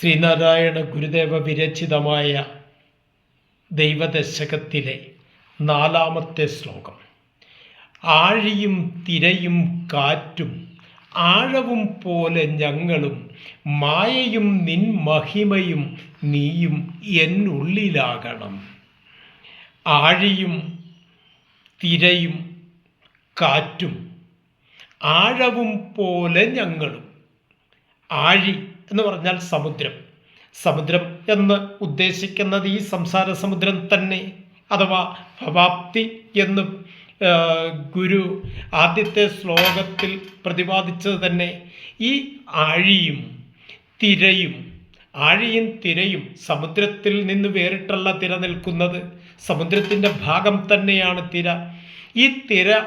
ശ്രീനാരായണ ഗുരുദേവ വിരചിതമായ ദൈവദശകത്തിലെ നാലാമത്തെ ശ്ലോകം. ആഴിയും തിരയും കാറ്റും ആഴവും പോലെ ഞങ്ങളും മായയും നിൻ മഹിമയും നീയും എന്നുള്ളിലാകണം. ആഴിയും തിരയും കാറ്റും ആഴവും പോലെ ഞങ്ങളും. ആഴി എന്ന് പറഞ്ഞാൽ സമുദ്രം. സമുദ്രം എന്ന് ഉദ്ദേശിക്കുന്നത് ഈ സംസാര സമുദ്രം തന്നെ അഥവാ ഭവാപ്തി എന്ന് ഗുരു ആദ്യത്തെ ശ്ലോകത്തിൽ പ്രതിപാദിച്ചത് തന്നെ ഈ ആഴിയും തിരയും ആഴിയും തിരയും സമുദ്രത്തിൽ നിന്ന് വേറിട്ടുള്ള തിര നിൽക്കുന്നത്. സമുദ്രത്തിന്റെ ഭാഗം തന്നെയാണ് തിര. ഈ തിര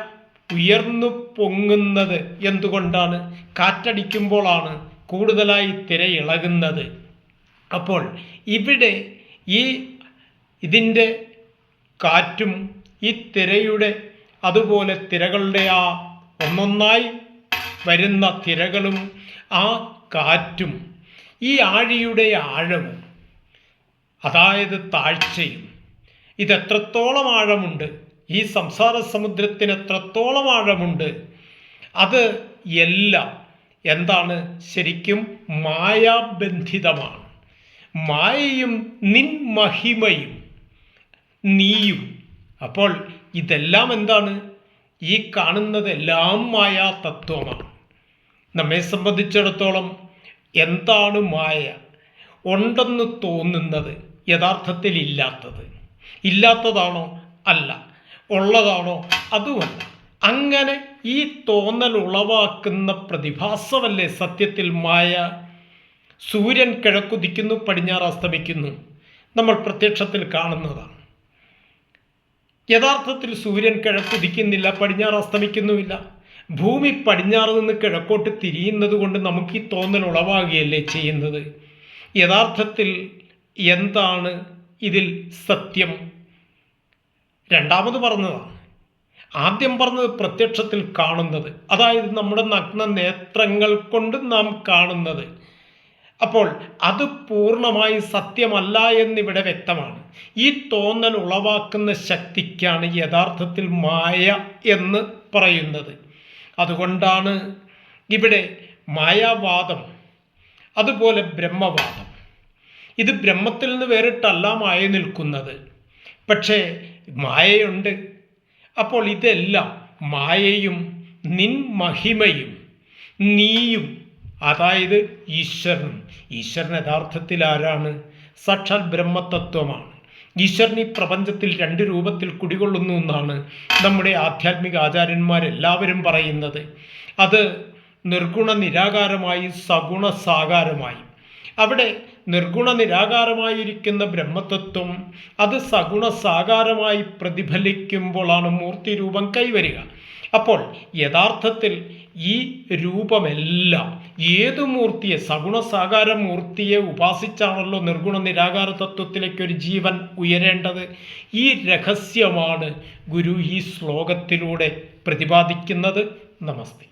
ഉയർന്നു പൊങ്ങുന്നത് എന്തുകൊണ്ടാണ്? കാറ്റടിക്കുമ്പോഴാണ് കൂടുതലായി തിരയിളകുന്നത്. അപ്പോൾ ഇവിടെ ഈ ഇതിന്റെ കാറ്റും ഈ തിരയുടെ അതുപോലെ തിരകളുടെ ആ ഒന്നൊന്നായി വരുന്ന തിരകളും ആ കാറ്റും ഈ ആഴിയുടെ ആഴവും അതായത് താഴ്ചയും ഇതെത്രത്തോളം ആഴമുണ്ട്? ഈ സംസാര സമുദ്രത്തിന് എത്രത്തോളം ആഴമുണ്ട്? അത് എല്ലാം എന്താണ്? ശരിക്കും മായാബന്ധിതമാണ്. മായയും നിൻ മഹിമയും നീയും. അപ്പോൾ ഇതെല്ലാം എന്താണ്? ഈ കാണുന്നതെല്ലാം മായാ തത്വമാണ് നമ്മെ സംബന്ധിച്ചിടത്തോളം എന്താണ് മായ? ഉണ്ടെന്ന് തോന്നുന്നത് യഥാർത്ഥത്തിൽ ഇല്ലാത്തത്. ഇല്ലാത്തതാണോ? അല്ല. ഉള്ളതാണോ? അതുമല്ല. അങ്ങനെ ഈ തോന്നൽ ഉളവാക്കുന്ന പ്രതിഭാസമല്ലേ സത്യത്തിൽ മായ? സൂര്യൻ കിഴക്കുതിക്കുന്നു പടിഞ്ഞാറ് അസ്തമിക്കുന്നു. നമ്മൾ പ്രത്യക്ഷത്തിൽ കാണുന്നതാണ്. യഥാർത്ഥത്തിൽ സൂര്യൻ കിഴക്കുതിക്കുന്നില്ല പടിഞ്ഞാറ് അസ്തമിക്കുന്നുമില്ല. ഭൂമി പടിഞ്ഞാറ് നിന്ന് കിഴക്കോട്ട് തിരിയുന്നത് കൊണ്ട് നമുക്ക് ഈ തോന്നൽ ഉളവാകുകയല്ലേ ചെയ്യുന്നത്? യഥാർത്ഥത്തിൽ എന്താണ് ഇതിൽ സത്യം? രണ്ടാമത് പറഞ്ഞതാണ്. ആദ്യം പറഞ്ഞത് പ്രത്യക്ഷത്തിൽ കാണുന്നത്. അതായത് നമ്മുടെ നഗ്ന നേത്രങ്ങൾ കൊണ്ട് നാം കാണുന്നത്. അപ്പോൾ അത് പൂർണമായി സത്യമല്ല എന്നിവിടെ വ്യക്തമാണ്. ഈ തോന്നൽ ഉളവാക്കുന്ന ശക്തിക്കാണ് യഥാർത്ഥത്തിൽ മായ എന്ന് പറയുന്നത്. അതുകൊണ്ടാണ് ഇവിടെ മായാവാദം അതുപോലെ ബ്രഹ്മവാദം. ഇത് ബ്രഹ്മത്തിൽ നിന്ന് വേറിട്ടല്ല മായ നിൽക്കുന്നത്. പക്ഷേ മായയുണ്ട്. അപ്പോൾ ഇതെല്ലാം മായയും നിൻ മഹിമയും നീയും അതായത് ഈശ്വരനും. ഈശ്വരൻ യഥാർത്ഥത്തിൽ ആരാണ്? സാക്ഷാൽ ബ്രഹ്മതത്വമാണ്. ഈശ്വരൻ ഈ പ്രപഞ്ചത്തിൽ രണ്ട് രൂപത്തിൽ കുടികൊള്ളുന്നു എന്നാണ് നമ്മുടെ ആധ്യാത്മിക ആചാര്യന്മാരെല്ലാവരും പറയുന്നത്. അത് നിർഗുണ നിരാകാരമായി സഗുണ സാകാരമായി അവിടെ നിർഗുണ നിരാകാരമായിരിക്കുന്ന ബ്രഹ്മതത്വം അത് സഗുണ സാകാരമായി പ്രതിഫലിക്കുമ്പോഴാണ് മൂർത്തി രൂപം കൈവരിക. അപ്പോൾ യഥാർത്ഥത്തിൽ ഈ രൂപമെല്ലാം ഏതു മൂർത്തിയെ സഗുണ സാകാര മൂർത്തിയെ ഉപാസിച്ചാണല്ലോ നിർഗുണ നിരാകാര തത്വത്തിലേക്ക് ഒരു ജീവൻ ഉയരേണ്ടത്? ഈ രഹസ്യമാണ് ഗുരു ഈ ശ്ലോകത്തിലൂടെ പ്രതിപാദിക്കുന്നത്. നമസ്തേ.